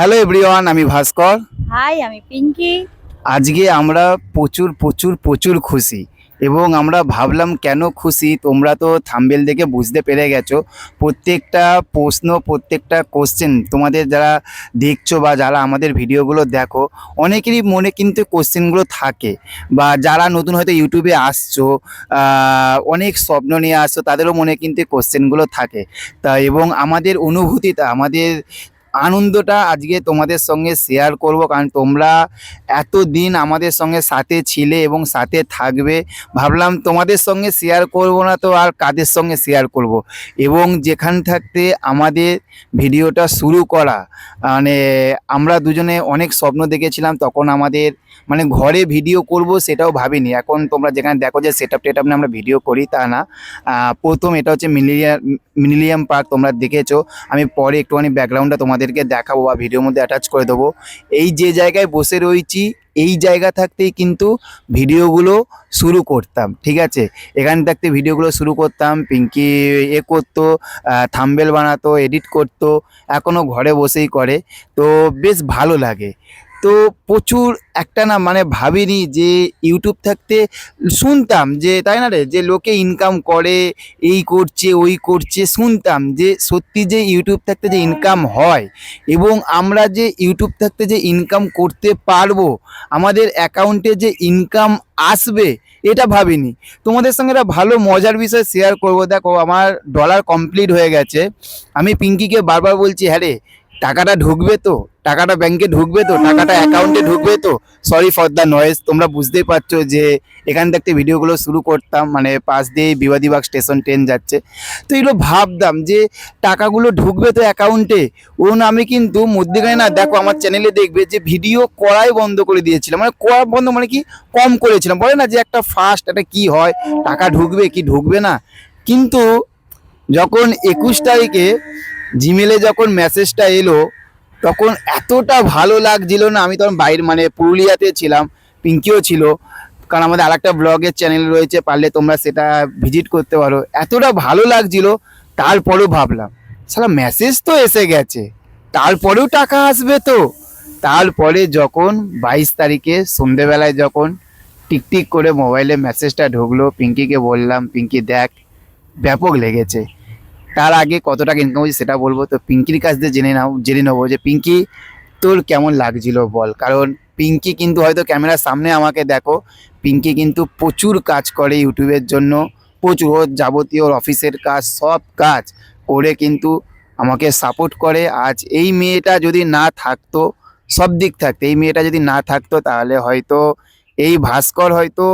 Hello everyone আমি ভাস্কর। High আমি পিঙ্কি। আজকে আমরা প্রচুর প্রচুর প্রচুর খুশি এবং আমরা ভাবলাম কেন খুশি তোমরা তো থাম্বেল দেখে বুঝতে পেরে গেছো। প্রত্যেকটা প্রশ্ন প্রত্যেকটা কোশ্চেন তোমাদের যারা দেখছ বা যারা আমাদের ভিডিওগুলো দেখো অনেকেরই মনে কিন্তু কোশ্চেনগুলো থাকে বা যারা নতুন হয়তো ইউটিউবে আসছো অনেক স্বপ্ন নিয়ে আসছো তাদেরও মনে কিন্তু কোশ্চেনগুলো থাকে। তা এবং আমাদের অনুভূতিটা আমাদের আনন্দটা আজকে তোমাদের সঙ্গে শেয়ার করব। কারণ তোমরা এতদিন আমাদের সঙ্গে সাথে ছিলে এবং সাথে থাকবে। ভাবলাম তোমাদের সঙ্গে শেয়ার করব না তো আর কাদের সঙ্গে শেয়ার করব? এবং যেখান থাকতে আমাদের ভিডিওটা শুরু করা মানে আমরা দুজনে অনেক স্বপ্ন দেখেছিলাম, তখন আমাদের মানে ঘরে ভিডিও করব সেটাও ভাবিনি। এখন তোমরা যেখানে দেখো যে সেট আপ টেট আমরা ভিডিও করি তা না। প্রথম এটা হচ্ছে মিলিয়া মিলিনিয়াম পার্ক তোমরা দেখেছ। আমি পরে একটুখানি ব্যাকগ্রাউন্ডটা তোমাদেরকে দেখাবো বা ভিডিওর মধ্যে অ্যাটাচ করে দেবো। এই যে জায়গায় বসে রয়েছি, এই জায়গা থাকতেই কিন্তু ভিডিওগুলো শুরু করতাম, ঠিক আছে? এখানে থাকতে ভিডিওগুলো শুরু করতাম পিঙ্কি এ করতো থাম্বেল বানাতো এডিট করতো এখনও ঘরে বসেই করে। তো বেশ ভালো লাগে। তো প্রচুর একটা না মানে ভাবিনি যে ইউটিউব থাকতে শুনতাম যে, তাই না রে? যে লোকে ইনকাম করে, এই করছে, ওই করছে, শুনতাম যে সত্যি যে ইউটিউব থাকতে যে ইনকাম হয় এবং আমরা যে ইউটিউব থাকতে যে ইনকাম করতে পারব, আমাদের অ্যাকাউন্টে যে ইনকাম আসবে, এটা ভাবিনি। তোমাদের সঙ্গে একটা ভালো মজার বিষয় শেয়ার করব। দেখো, আমার ডলার কমপ্লিট হয়ে গেছে। আমি পিঙ্কিকে বারবার বলছি হ্যাঁ রে, টাকাটা ঢুকবে তো? টাকাটা ব্যাংকে ঢুকবে তো টাকাটা অ্যাকাউন্টে ঢুকবে তো। সরি ফর দ্য নয়েজ তোমরা বুঝতেই পারছ যে এখান থেকে ভিডিওগুলো শুরু করতাম মানে পাশ দিয়ে বিবাদীবাগ স্টেশন ট্রেন যাচ্ছে। তো এগুলো ভাবতাম যে টাকাগুলো ঢুকবে তো অ্যাকাউন্টে ও না আমি কিন্তু মধ্যেখানে না দেখো আমার চ্যানেলে দেখবে যে ভিডিও করাই বন্ধ করে দিয়েছিলাম মানে করা বন্ধ মানে কি? কম করেছিলাম বলে না যে একটা ফার্স্ট একটা কি হয়? টাকা ঢুকবে কি ঢুকবে না? কিন্তু যখন একুশ তারিখে জিমেলে যখন মেসেজটা এলো তখন এতটা ভালো লাগছিল না, আমি তখন বাইরে মানে পুরুলিয়াতে ছিলাম, পিঙ্কিও ছিল, কারণ আমাদের আরেকটা ব্লগের চ্যানেল রয়েছে, পারলে তোমরা সেটা ভিজিট করতে পারো। এতটা ভালো লাগছিল, তারপরেও ভাবলাম সালা মেসেজ তো এসে গেছে, তারপরেও টাকা আসবে তো। তারপরে যখন বাইশ তারিখে সন্ধেবেলায় যখন টিকটিক করে মোবাইলে মেসেজটা ঢুকলো, পিঙ্কিকে বললাম, পিঙ্কি দেখ, ব্যাপক লেগেছে। তার আগে কত টাকা ইনকাম হচ্ছে সেটা বলব। তো পিঙ্কির কাছ দিয়ে জেনে নাও, জেনে নেব যে পিঙ্কি, তোর কেমন লাগছিল বল? কারণ পিঙ্কি কিন্তু হয়তো ক্যামেরার সামনে আমাকে দেখো, পিঙ্কি কিন্তু প্রচুর কাজ করে ইউটিউবের জন্য, প্রচুর ওর যাবতীয় অফিসের কাজ, সব কাজ করে কিন্তু আমাকে সাপোর্ট করে। আজ এই মেয়েটা যদি না থাকতো, সব দিক থাকতো, এই মেয়েটা যদি না থাকতো তাহলে হয়তো এই ভাস্কর হয়তো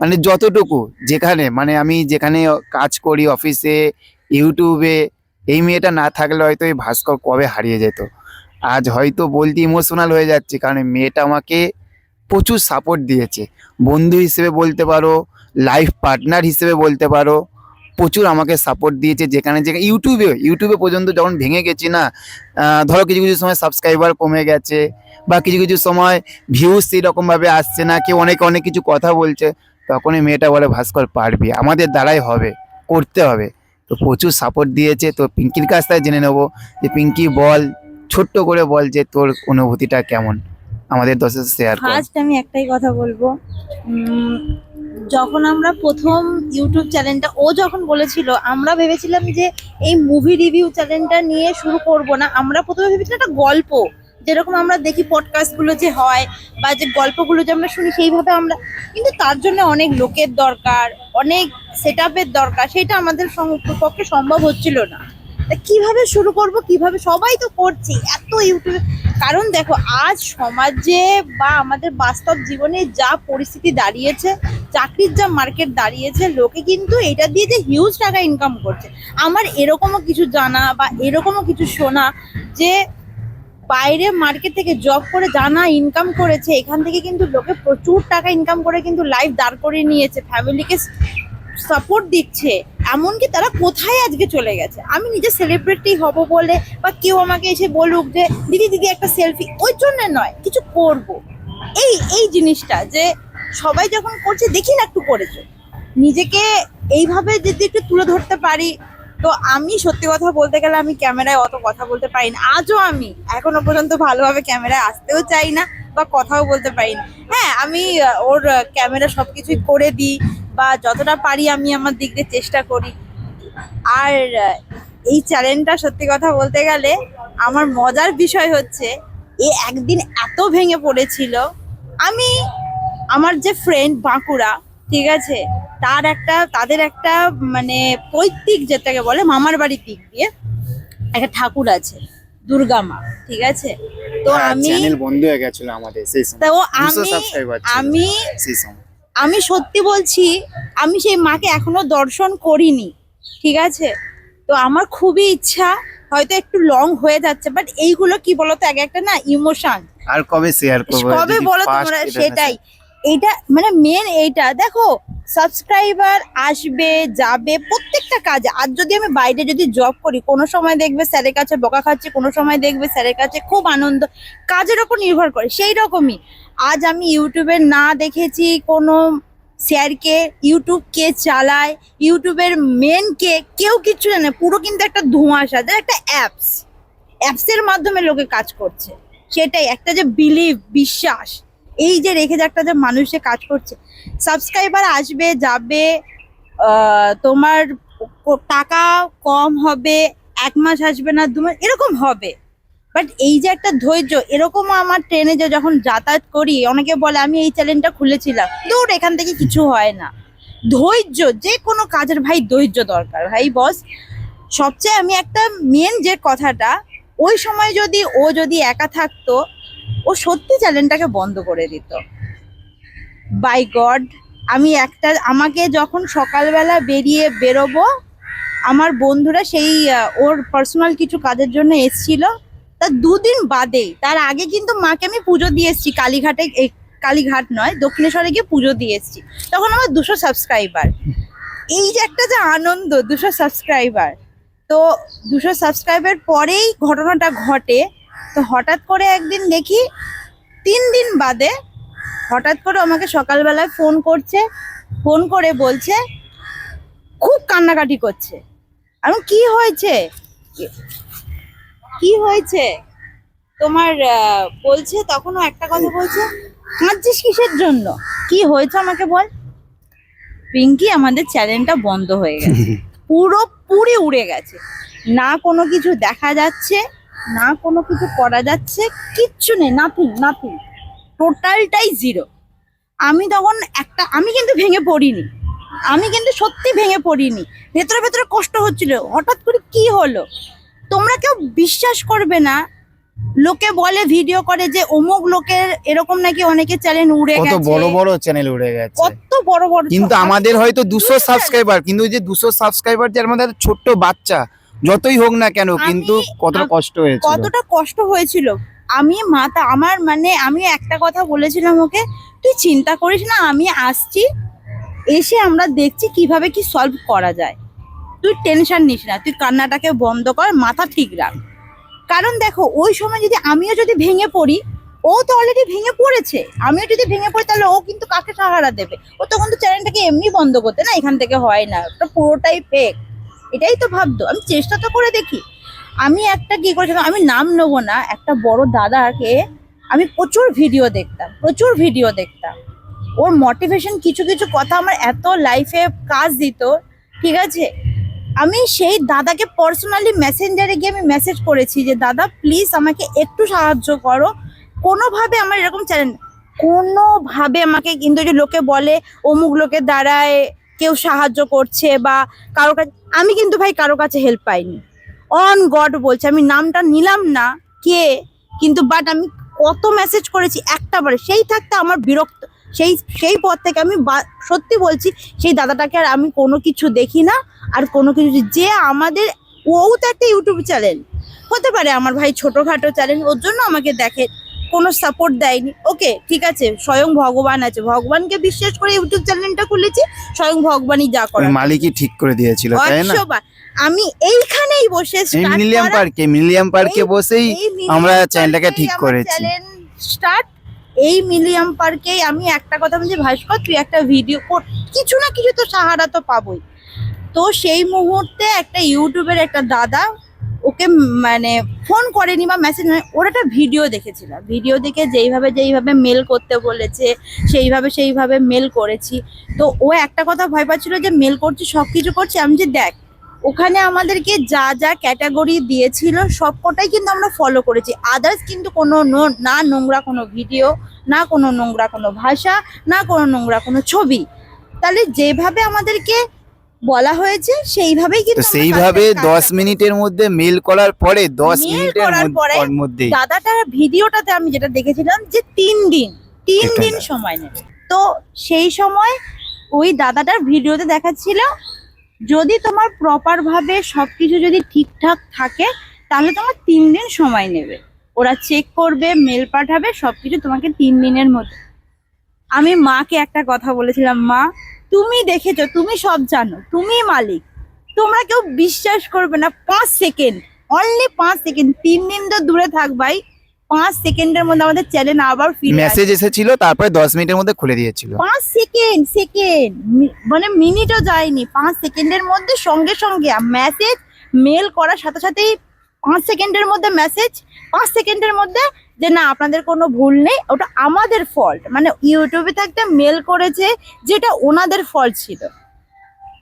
মানে যতটুকু যেখানে মানে আমি যেখানে কাজ করি অফিসে ইউটিউবে এই মেয়েটা না থাকলে হয়তো এই ভাস্কর কবে হারিয়ে যেত। আজ হয়তো বলতে ইমোশনাল হয়ে যাচ্ছে, কারণ মেয়েটা আমাকে প্রচুর সাপোর্ট দিয়েছে। বন্ধু হিসেবে বলতে পারো লাইফ পার্টনার হিসেবে বলতে পারো, প্রচুর আমাকে সাপোর্ট দিয়েছে। যেখানে যেখানে ইউটিউবে ইউটিউবে পর্যন্ত যখন ভেঙে গেছি না ধরো কিছু কিছু সময় সাবস্ক্রাইবার কমে গেছে বা কিছু কিছু সময় ভিউজ সেরকমভাবে আসছে না, কেউ অনেক অনেক কিছু কথা বলছে, তখনই মেয়েটা বলে, ভাস্কর, পারবি। আমাদের দ্বারাই হবে, করতে হবে। তো প্রচুর সাপোর্ট দিয়েছে। তো পিঙ্কির কাছ থেকে জেনে নেব যে পিঙ্কি বল, ছোট্ট করে বল যে তোর অনুভূতিটা কেমন? আমাদের দশে শেয়ার ফার্স্ট আমি একটাই কথা বলব। যখন আমরা প্রথম ইউটিউব চ্যানেলটা ও যখন বলেছিল, আমরা ভেবেছিলাম যে এই মুভি রিভিউ চ্যানেলটা নিয়ে শুরু করব না, আমরা প্রথমে ভেবেছিলাম একটা গল্প। যেরকম আমরা দেখি পডকাস্টগুলো যে হয় বা যে গল্পগুলো যে আমরা শুনি, সেইভাবে আমরা, কিন্তু তার জন্য অনেক লোকের দরকার, অনেক সেট দরকার, সেটা আমাদের পক্ষে সম্ভব হচ্ছিল না। কীভাবে শুরু করব, কীভাবে, সবাই তো করছে, এত ইউটিউবে, কারণ দেখো, আজ সমাজে বা আমাদের বাস্তব জীবনে যা পরিস্থিতি দাঁড়িয়েছে, চাকরির যা মার্কেট দাঁড়িয়েছে, লোকে কিন্তু এটা দিয়ে যে হিউজ টাকা ইনকাম করছে। আমার এরকমও কিছু জানা বা এরকমও কিছু শোনা যে বাইরে মার্কেট থেকে জব করে জানা ইনকাম করেছে, এখান থেকে কিন্তু লোকে প্রচুর টাকা ইনকাম করে কিন্তু লাইফ দাঁড় করিয়ে নিয়েছে ফ্যামিলিকে সাপোর্ট দিচ্ছে। এমনকি তারা কোথায় আজকে চলে গেছে? আমি নিজে সেলিব্রিটি হব বলে বা কেউ আমাকে এসে বলুক যে, দিদি দিদি, একটা সেলফি ওই জন্য নয়, কিছু করব। এই এই জিনিসটা যে সবাই যখন করছে, দেখি না একটু করেছে। নিজেকে এইভাবে যদি একটু তুলে ধরতে পারি তো আমি সত্যি কথা বলতে গেলে আমি ক্যামেরায় অত কথা বলতে পারি না। আজও আমি এখনও পর্যন্ত ভালোভাবে ক্যামেরায় আসতেও চাই না বা কথাও বলতে পারি না। হ্যাঁ আমি ওর ক্যামেরা সব কিছুই করে দিই বা যতটা পারি আমি আমার দিক দিয়ে চেষ্টা করি। আর এই চ্যালেঞ্জটা সত্যি কথা বলতে গেলে আমার মজার বিষয় হচ্ছে এ একদিন এত ভেঙে পড়েছিল। আমি, আমার যে ফ্রেন্ড বাঁকুড়া ঠিক আছে? তার একটা তাদের একটা মানে পৈতৃক যেটাকে বলে মামার বাড়ির দিক দিয়ে একটা ঠাকুর আছে দুর্গা মা ঠিক আছে? তো আমি চ্যানেল হ্যাঁ, বন্ধ হয়ে গেছিল আমাদের সেই সময়। তো আমি আমি সেই সময়। আমি সত্যি বলছি আমি সেই মাকে এখনও দর্শন করিনি ঠিক আছে? তো আমার খুবই ইচ্ছা হয়তো একটু লং হয়ে যাচ্ছে বাট এইগুলো কি বলতো এক একটা না ইমোশন আর কবে শেয়ার করব? কবে বলো তোমরা সেটাই। এইটা মানে মেন এইটা। দেখো সাবস্ক্রাইবার আসবে, যাবে প্রত্যেকটা কাজে। আর যদি আমি বাইরে যদি জব করি, কোনো সময় দেখবে স্যারের কাছে বকা খাচ্ছি, কোনো সময় দেখবে স্যারের কাছে খুব আনন্দ। কাজের ওপর নির্ভর করে, সেই রকমই। আজ আমি ইউটিউবে না দেখেছি কোনো স্যারকে ইউটিউব কে চালায় ইউটিউবের মেন কে, কেউ কিছু জানে পুরো কিন্তু একটা ধোঁয়াশা যেটা একটা অ্যাপস অ্যাপসের মাধ্যমে লোকে কাজ করছে। সেটাই, একটা যে বিলিভ বিশ্বাস। এই যে রেখে যে একটা যে মানুষে কাজ করছে সাবস্ক্রাইবার আসবে, যাবে তোমার টাকা কম হবে, এক মাস আসবে না, দু মাস, এরকম হবে। বাট এই যে একটা ধৈর্য, এরকমও আমার ট্রেনে যে যখন যাতায়াত করি, অনেকে বলে, আমি এই চ্যানেলটা খুলেছিলাম। দূর, এখান থেকে কিছু হয় না। ধৈর্য, যে কোনো কাজের ভাই ধৈর্য দরকার। ভাই বস সবচেয়ে আমি একটা মেন যে কথাটা, ওই সময় যদি ও যদি একা থাকতো ও সত্যি চ্যানেলটাকে বন্ধ করে দিত। বাই গড আমি একটা, আমাকে যখন সকালবেলা বেরিয়ে বেরোবো, আমার বন্ধুরা সেই ওর পার্সোনাল কিছু কাজের জন্য এসছিল। তার দুদিন বাদেই, তার আগে কিন্তু মাকে আমি পুজো দিয়ে এসেছি, কালীঘাটে কালীঘাট নয়, দক্ষিণেশ্বরে গিয়ে পুজো দিয়ে এসেছি। তখন আমার দুশো সাবস্ক্রাইবার এই যে একটা যে আনন্দ, দুশো সাবস্ক্রাইবার তো দুশো সাবস্ক্রাইবার পরেই ঘটনাটা ঘটে। তো হঠাৎ করে একদিন দেখি তিন দিন বাদে হঠাৎ করে আমাকে সকালবেলায় ফোন করছে ফোন করে বলছে খুব কান্নাকাটি করছে। আমি কি হয়েছে? কি হয়েছে? তোমার বলছে তখনও একটা কথা বলছে কাঁদছিস কিসের জন্য? কি হয়েছে আমাকে বল? পিঙ্কি আমাদের চ্যানেলটা বন্ধ হয়ে গেছে। পুরো পুরি উড়ে গেছে। না কোনো কিছু দেখা যাচ্ছে না কোনো কিছু করা যাচ্ছে কিচ্ছু নেই নাথিং নাথিং টোটালটাই জিরো আমি তখন একটা আমি কিন্তু ভেঙে পড়িনি। আমি কিন্তু সত্যি ভেঙে পড়িনি। ভেতরে ভেতরে কষ্ট হচ্ছিল। হঠাৎ করে কি হলো? তোমরা কেউ বিশ্বাস করবে না। লোকে বলে ভিডিও করে যে অমুক লোকের এরকম নাকি অনেকে চ্যানেল উড়ে কত গেছে। বড় বড় চ্যানেল উড়ে গেছে। কত বড় বড় কিন্তু আমাদের হয়তো দুশো দুশো সাবস্ক্রাইবার কিন্তু যে দুশো সাবস্ক্রাইবার যার মধ্যে ছোট্ট বাচ্চা যতই হোক না কেন কিন্তু কতটা কষ্ট হয়েছিল? কতটা কষ্ট হয়েছিল? আমি মাথা আমার মানে আমি একটা কথা বলেছিলাম ওকে তুই চিন্তা করিস না আমি আসছি এসে আমরা দেখছি কীভাবে কি সলভ করা যায়। তুই টেনশন নিস না তুই কান্নাটাকে বন্ধ কর মাথা ঠিক রাখ। কারণ দেখো ওই সময় যদি আমিও যদি ভেঙে পড়ি ও তো অলরেডি ভেঙে পড়েছে। আমিও যদি ভেঙে পড়ি তাহলে ও কিন্তু কাকে সাহারা দেবে? ও তখন তো চ্যানেলটাকে এমনি বন্ধ করতে না এখান থেকে হয় না। ওটা পুরোটাই ফেক এটাই তো ভাবতো। আমি চেষ্টা তো করে দেখি। আমি একটা কি করেছিলাম, আমি নাম নেব না, একটা বড় দাদাকে আমি প্রচুর ভিডিও দেখতাম, প্রচুর ভিডিও দেখতাম। ওর মোটিভেশন কিছু কিছু কথা আমার এত লাইফে কাজ দিত, ঠিক আছে? আমি সেই দাদাকে পার্সোনালি মেসেঞ্জারে গিয়ে আমি মেসেজ করেছি যে, দাদা প্লিজ আমাকে একটু সাহায্য করো। কোনোভাবে আমার এরকম চ্যালেঞ্জ কোনোভাবে আমাকে কিন্তু যে লোকে বলে, অমুক লোকের দ্বারায় কেউ সাহায্য করছে বা কারও কাছে আমি কিন্তু ভাই কারও কাছে হেল্প পাইনি। অন গড বলছে, আমি নামটা নিলাম না, কে? কিন্তু বাট আমি কত মেসেজ করেছি একটা বারে, সেই থাকতে আমার বিরক্ত, সেই সেই পর থেকে আমি সত্যি বলছি, সেই দাদাটাকে আর আমি কোনো কিছু দেখি না, আর কোনো কিছু যে আমাদের, ও তো একটা ইউটিউব চ্যানেল হতে পারে আমার ভাই ছোটখাটো চ্যানেল ওর জন্য আমাকে দেখে। কোনো সাপোর্ট দেয়নি। ওকে ঠিক আছে স্বয়ং ভগবান আছে। ভগবানকে বিশ্বাস করে ইউটিউব চ্যানেলটা খুলেছি স্বয়ং ভগবানই যা করে মালিকই ঠিক করে দিয়েছিল তাই না? আমি এইখানেই বসে মিলিয়াম পার্কে মিলিয়াম পার্কে বসেই আমরা চ্যানেলটাকে ঠিক করেছি। স্টার্ট এই মিলিয়াম পার্কে আমি একটা কথা বলছি ভাস্কর তুই একটা ভিডিও কিছু না কিছু তো সাহারা তো পাবই। তো সেই মুহূর্তে একটা ইউটিউবের একটা দাদা ওকে মানে ফোন করেনি বা মেসেজ ওর একটা ভিডিও দেখেছিলাম ভিডিও দেখে যেইভাবে যেইভাবে মেল করতে বলেছে, সেইভাবে সেইভাবে মেল করেছি। তো ও একটা কথা ভয় পাচ্ছিল যে মেল করছি সব কিছু করছি। আমি যে দেখ, ওখানে আমাদেরকে যা যা ক্যাটাগরি দিয়েছিল, সবকটাই কিন্তু আমরা ফলো করেছি। আদার্স কিন্তু কোনো না নোংরা কোনো ভিডিও না কোনো নোংরা কোনো ভাষা, না কোনো নোংরা কোনো ছবি। তাহলে যেভাবে আমাদেরকে বলা হয়েছে সেইভাবেই কিন্তু সেইভাবে দশ মিনিটের মধ্যে মেল করার পরে দশ মিনিটের মধ্যে- দাদাটার ভিডিওটাতে আমি যেটা দেখেছিলাম যে তিন দিন তিন দিন সময় নেবে তো সেই সময় ওই দাদাটার ভিডিওতে দেখাচ্ছিল যদি তোমার প্রপার ভাবে সবকিছু যদি ঠিকঠাক থাকে তাহলে তোমার তিন দিন সময় নেবে। ওরা চেক করবে মেল পাঠাবে সবকিছু তোমাকে তিন দিনের মধ্যে। আমি মাকে একটা কথা বলেছিলাম মা তুমি দেখেছ তুমি সব জানো তুমি মালিক। তোমরা কেউ বিশ্বাস করবে না পাঁচ সেকেন্ড অনলি পাঁচ সেকেন্ড তিন দিন তো দূরে থাক ভাই পাঁচ সেকেন্ডের মধ্যে আমাদের চ্যানেল আবার ফিরে মেসেজ এসেছিল তারপরে দশ মিনিটের মধ্যে খুলে দিয়েছিল। পাঁচ সেকেন্ড সেকেন্ড মানে মিনিটও যায়নি পাঁচ সেকেন্ডের মধ্যে সঙ্গে সঙ্গে মেসেজ মেল করার সাথে সাথেই পাঁচ সেকেন্ডের মধ্যে মেসেজ পাঁচ সেকেন্ডের মধ্যে যে না আপনাদের কোনো ভুল নেই ওটা আমাদের ফল্ট মানে ইউটিউবে তো একটা মেল করেছে যেটা ওনাদের ফল্ট ছিল।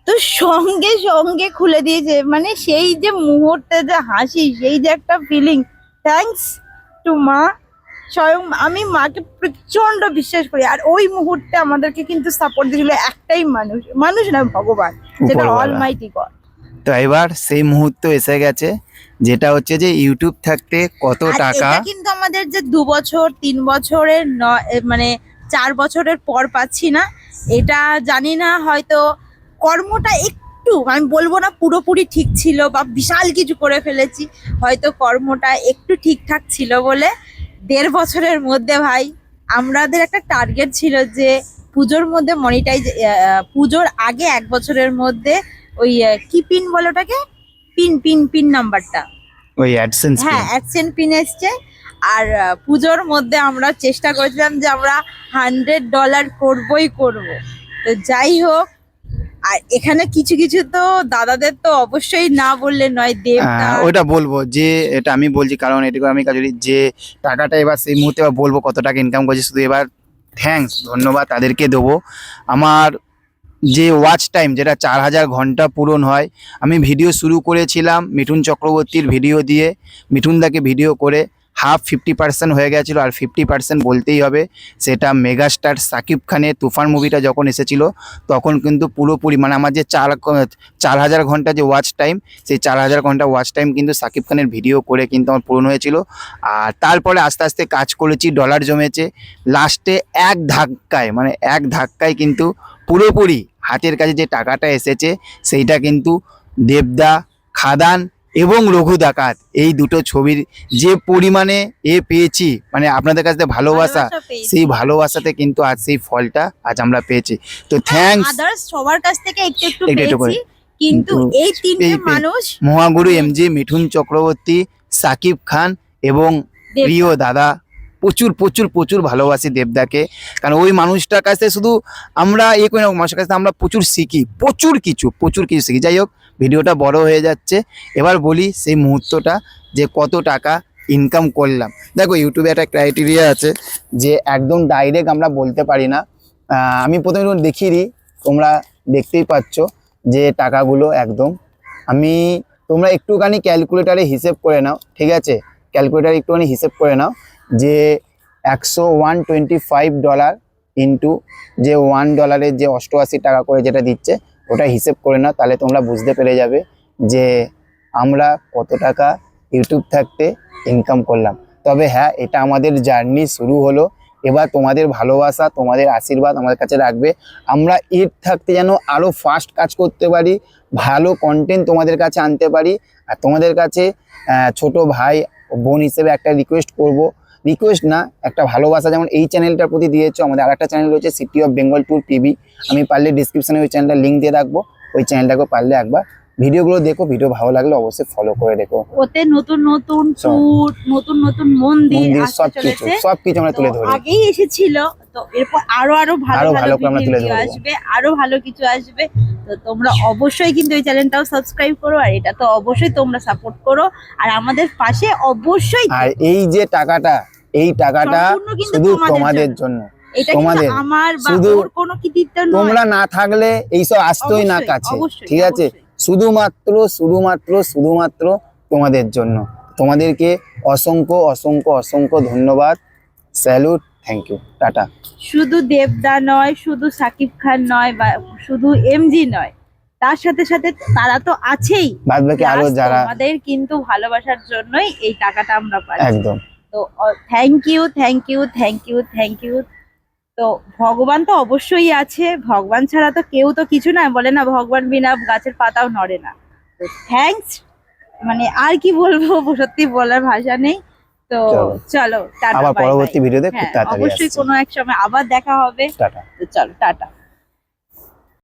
তো সঙ্গে সঙ্গে খুলে দিয়েছে মানে সেই যে মুহূর্তে যে হাসি সেই যে একটা ফিলিং থ্যাঙ্কস টু মা স্বয়ং আমি মাকে প্রচণ্ড বিশ্বাস করি। আর ওই মুহূর্তে আমাদেরকে কিন্তু সাপোর্ট দিয়েছিল একটাই মানুষ মানুষ না ভগবান যেটা উপরওয়ালা। অলমাইটি গড তো এবার সেই মুহূর্ত এসে গেছে যেটা হচ্ছে যে ইউটিউব থাকতে কত টাকা? কিন্তু আমাদের যে দু বছর তিন বছরের মানে চার বছরের পর পাচ্ছি না। এটা জানি না হয়তো কর্মটা একটু আমি বলব না পুরোপুরি ঠিক ছিল বা বিশাল কিছু করে ফেলেছি হয়তো কর্মটা একটু ঠিকঠাক ছিল বলে দেড় বছরের মধ্যে ভাই আমাদের একটা টার্গেট ছিল যে পুজোর মধ্যে মনিটাইজ পুজোর আগে এক বছরের মধ্যে ওই কিপিন কি পিন বলোটাকে পিন পিন পিন নাম্বারটা। ওই অ্যাডসেন্স হ্যাঁ অ্যাডসেন্ট পিন এসছে। আর পুজোর মধ্যে আমরা চেষ্টা করেছিলাম যে আমরা হান্ড্রেড ডলার করবই করব। তো যাই হোক আর এখানে কিছু কিছু তো দাদাদের তো অবশ্যই না বললে নয় দেবদা ওটা বলব যে এটা আমি বলছি কারণ এটুকু আমি কাজলি যে টাকাটা এবার সেই মুহূর্তে বলব কত টাকা ইনকাম করছি। শুধু এবার থ্যাঙ্কস ধন্যবাদ তাদেরকে দেবো। আমার যে ওয়াচ টাইম যেটা চার হাজার ঘণ্টা পূরণ হয়। আমি ভিডিও শুরু করেছিলাম মিঠুন চক্রবর্তীর ভিডিও দিয়ে। মিঠুনদাকে ভিডিও করে হাফ ফিফটি পার্সেন্ট হয়ে গেছিল, আর ফিফটি পার্সেন্ট বলতেই হবে, সেটা মেগাস্টার সাকিব খানের তুফান মুভিটা যখন এসেছিল, তখন কিন্তু পুরোপুরি মানে আমার যে চার চার হাজার ঘণ্টা যে ওয়াচ টাইম সেই চার হাজার ঘণ্টা ওয়াচ টাইম কিন্তু সাকিব খানের ভিডিও করে কিন্তু আমার পূরণ হয়েছিল। আর তারপরে আস্তে আস্তে কাজ করেছি ডলার জমেছে। লাস্টে এক ধাক্কায় মানে এক ধাক্কায় কিন্তু পুরোপুরি হাতের কাছে যে টাকাটা এসেছে সেইটা কিন্তু দেবদা খাদান এবং রঘু ডাকাত এই দুটো ছবির যে পরিমাণে এ পেয়েছি মানে আপনাদের কাছে ভালোবাসা সেই ভালোবাসাতে কিন্তু আজ সেই ফলটা আজ আমরা পেয়েছি। তো থ্যাঙ্কস সবার কাছ থেকে একটু একটু করে। কিন্তু কিন্তু এই তিনটে মানুষ মহাগুরু এমজি মিঠুন চক্রবর্তী সাকিব খান এবং প্রিয় দাদা প্রচুর প্রচুর প্রচুর ভালোবাসি দেবদাকে। কারণ ওই মানুষটার কাছে শুধু আমরা এ করি না, ওই মানুষের কাছে আমরা প্রচুর শিখি, প্রচুর কিছু প্রচুর কিছু শিখি। যাই হোক, ভিডিওটা বড় হয়ে যাচ্ছে। এবার বলি সেই মুহূর্তটা যে কত টাকা ইনকাম করলাম। দেখো, ইউটিউবে একটা ক্রাইটেরিয়া আছে যে একদম ডাইরেক্ট আমরা বলতে পারি না। আমি প্রথমে দেখিয়ে দিই, তোমরা দেখতেই পাচ্ছ যে টাকাগুলো একদম। আমি, তোমরা একটুখানি ক্যালকুলেটারে হিসেব করে নাও, ঠিক আছে? ক্যালকুলেটারে একটুখানি হিসেব করে নাও। যে একশো one twenty five dollar into যে ওয়ান ডলারের যে অষ্টআশি টাকা করে যেটা দিচ্ছে, ওটা হিসেব করে নাও, তাহলে তোমরা বুঝতে পেরে যাবে যে আমরা কত টাকা ইউটিউব থাকতে ইনকাম করলাম। তবে হ্যাঁ এটা আমাদের জার্নি শুরু হলো। এবার তোমাদের ভালোবাসা, তোমাদের আশীর্বাদ আমাদের কাছে রাখবে। আমরা এর থাকতে যেন আরও ফাস্ট কাজ করতে পারি, ভালো কন্টেন্ট তোমাদের কাছে আনতে পারি। আর তোমাদের কাছে ছোট ভাই, বোন হিসেবে একটা রিকোয়েস্ট করব রিকোয়েস্ট না একটা ভালোবাসা যেমন এই চ্যানেলটার প্রতি দিয়েছ আমাদের আরেকটা চ্যানেল রয়েছে city of Bengal tour TV আমি পারলে ডিসক্রিপশনে ওই চ্যানেলটা লিঙ্ক দিয়ে রাখব ওই চ্যানেলটাকে পারলে একবার ভিডিওগুলো দেখো ভিডিও ভালো লাগলে অবশ্যই ফলো করে দেখো ওতে নতুন নতুন। ট্যুর নতুন নতুন মন্দির মন্দির আসতে সব কিছু সব কিছু আমরা তুলে ধরি আগেই এসেছিল তো এরপর আরও আরও ভালো আরও ভালো আমরা তুলে ভিডিও আসবে আরও ভালো কিছু আসবে। তো তোমরা অবশ্যই কিন্তু এই চ্যানেলটাও সাবস্ক্রাইব করো আর এটা তো অবশ্যই তোমরা সাপোর্ট করো। আর আমাদের পাশে অবশ্যই আর এই যে টাকাটা এই টাকাটা শুধু তোমাদের জন্য। তোমাদের শুধু তোমরা না থাকলে এইসব আসতোই না কাছে ঠিক আছে? শুধুমাত্র শুধুমাত্র শুধুমাত্র তোমাদের জন্য। তোমাদেরকে অসংখ্য অসংখ্য অসংখ্য ধন্যবাদ। Salute thank you tata. শুধু দেবদা নয় শুধু সাকিব খান নয় বা শুধু এমজি নয় তার সাথে সাথে তারা তো আছেই। বাদ বাকি আরও যারা তোমাদের কিন্তু ভালোবাসার জন্যই এই টাকাটা আমরা পাই একদম। তো thank you thank you thank you thank you তো ভগবান তো অবশ্যই আছে। ভগবান ছাড়া তো কেউ তো কিছু না। বলে না ভগবান বিনা গাছের পাতাও নড়ে না। তো থ্যাঙ্কস মানে আর কি বলব? সত্যি বলার ভাষা নেই। তো চলো। টাটা আবার। পরবর্তী ভিডিওতে হ্যাঁ অবশ্যই কোনো এক সময় আবার দেখা হবে। টাটা। চলো টাটা।